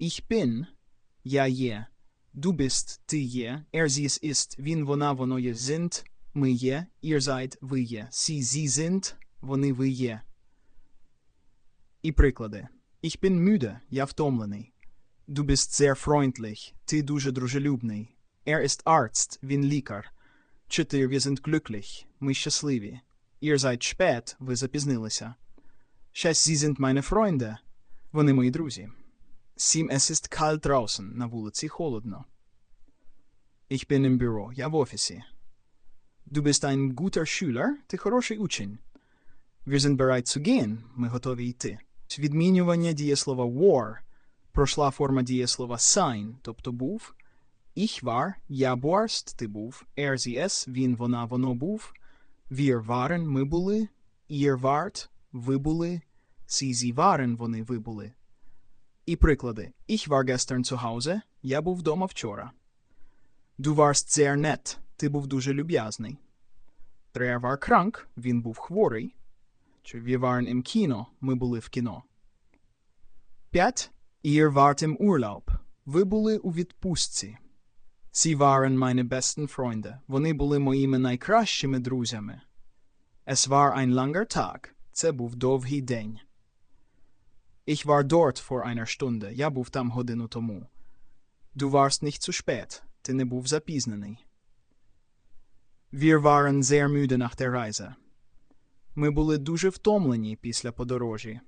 Ich bin – я є. Du bist – ти є. Er, sie, ist – він, вона, воно є. Sind – ми є. Ihr seid – ви є. Sie, sie sind – вони, ви є. І приклади. Ich bin müde – я втомлений. Du bist sehr freundlich – ти дуже дружелюбний. Er ist Arzt – він лікар. Чотири wir sind glücklich – ми щасливі. Ihr seid spät – ви запізнилися. Sie sind meine Freunde – вони мої друзі. Сім es ist kalt draußen – на вулиці холодно. Ich bin im Büro – я в офісі. Du bist ein guter Schüler – ти хороший учень. Wir sind bereit zu gehen – ми готові йти. Відмінювання дієслова war – пройшла форма дієслова sein, тобто був. Ich war – я warst – ти був. Er, sie, es – він, вона, воно був. Wir waren – ми були. Ihr wart – ви були. Sie, sie waren – вони, ви були. І приклади. Ich war gestern zu Hause – я був вдома вчора. Du warst sehr nett – ти був дуже люб'язний. Der war krank – він був хворий. Чи wir waren im Kino – ми були в кіно. 5. Ihr wart im Urlaub – ви були у відпустці. Sie waren meine besten Freunde – вони були моїми найкращими друзями. Es war ein langer Tag – це був довгий день. Ich war dort vor einer Stunde – я був там годину тому. Du warst nicht zu spät – ти не був запізнений. Wir waren sehr müde nach der Reise. Ми були дуже втомлені після подорожі.